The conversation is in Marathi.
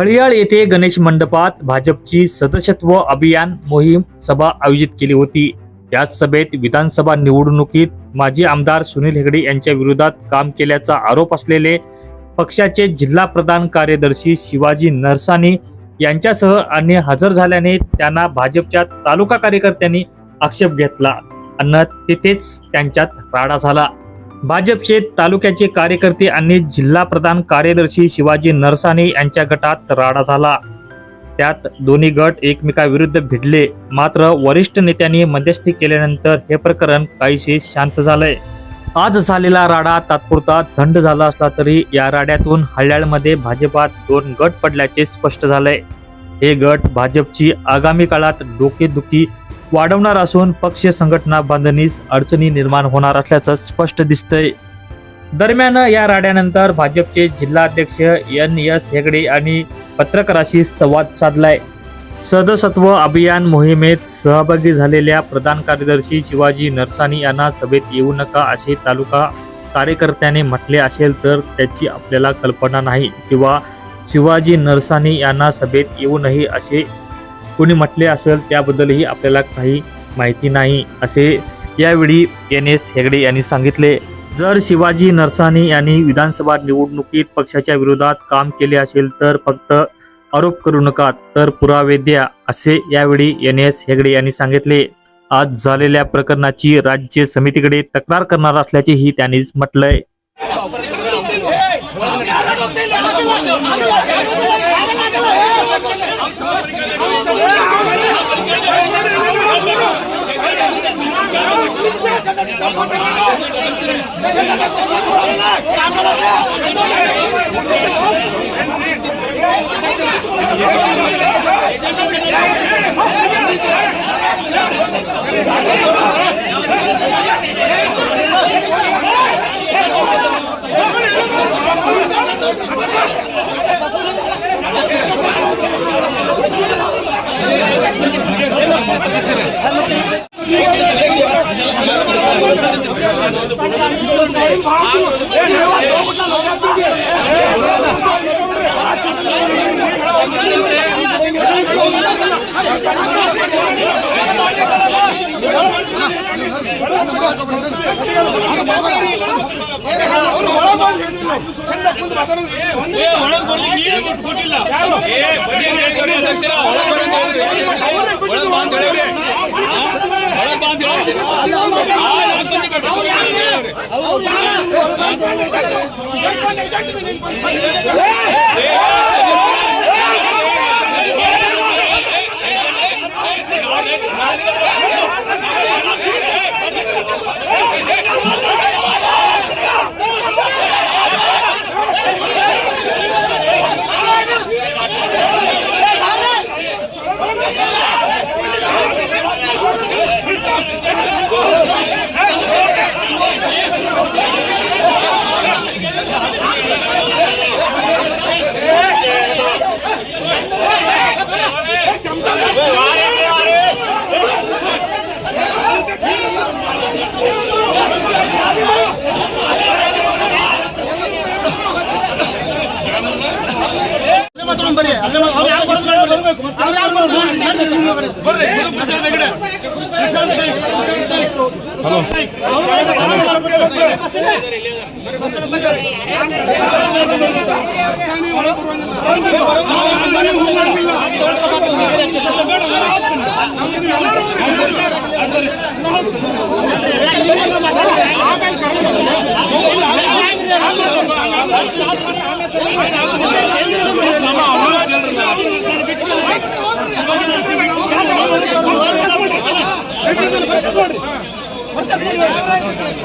हळियाळ येथे गणेश मंडपात भाजपची सदस्यत्व अभियान मोहीम सभा आयोजित केली होती. याच सभेत विधानसभा निवडणुकीत माजी आमदार सुनील हेगडे यांच्या विरोधात काम केल्याचा आरोप असलेले पक्षाचे जिल्हा प्रधान कार्यदर्शी शिवाजी नरसानी यांच्यासह अन्य हजर झाल्याने त्यांना भाजपच्या तालुका कार्यकर्त्यांनी आक्षेप घेतला. अन्न तिथेच त्यांच्यात राडा झाला. भाजपचे तालुक्याचे कार्यकर्ते आणि जिल्हा प्रधान कार्यदर्शी शिवाजी नरसाने यांच्या गटात राडा झाला. त्यात दोन्ही गट एकमेकाविरुद्ध भिडले. मात्र वरिष्ठ नेत्यांनी मध्यस्थी केल्यानंतर हे प्रकरण काहीसे शांत झालंय. आज झालेला राडा तात्पुरता थंड झाला असला तरी या राड्यातून हल्याळमध्ये भाजपात दोन गट पडल्याचे स्पष्ट झालंय. हे गट भाजपची आगामी काळात डोकेदुखी वाढवणार असून पक्ष संघटना बांधणीस अडचणी निर्माण होणार असल्याचं स्पष्ट दिसतंय. दरम्यान या राड्यानंतर भाजपचे जिल्हाध्यक्ष एन एस हेगडे आणि पत्रकाराशी संवाद साधलाय. सदस्यत्व अभियान मोहिमेत सहभागी झालेल्या प्रधान कार्यदर्शी शिवाजी नरसानी यांना सभेत येऊ नका असे तालुका कार्यकर्त्याने म्हटले असेल तर त्याची आपल्याला कल्पना नाही किंवा शिवाजी नरसानी यांना सभेत येऊ नये असे कोणी म्हटले असेल त्याबद्दलही आपल्याला काही माहिती नाही. असे यावेळी एन एस हेगडे यांनी सांगितले. जर शिवाजी नरसानी यांनी विधानसभा निवडणुकीत पक्षाच्या विरोधात काम केले असेल तर फक्त आरोप करू नका तर पुरावे द्या असे यावेळी एन एस हेगडे यांनी सांगितले. आज झालेल्या प्रकरणाची राज्य समितीकडे तक्रार करणार असल्याचेही त्यांनीच म्हटलंय. Hello. ಒಳಗೆ ಬಾ ಅಂತ ಹೇಳಿದ್ರೆ ಒಳಗೆ ಬಾ नाही करू, लक्ष राहा. ओळख ಬರ್ರಿ ಅಲ್ಲೇ ಅವ್ರು ಯಾರು ಬರೋದು ಅವ್ರು ಯಾರು ಬರೋದು ಬರ್ರಿ ಹಲೋ. వర్కర్స్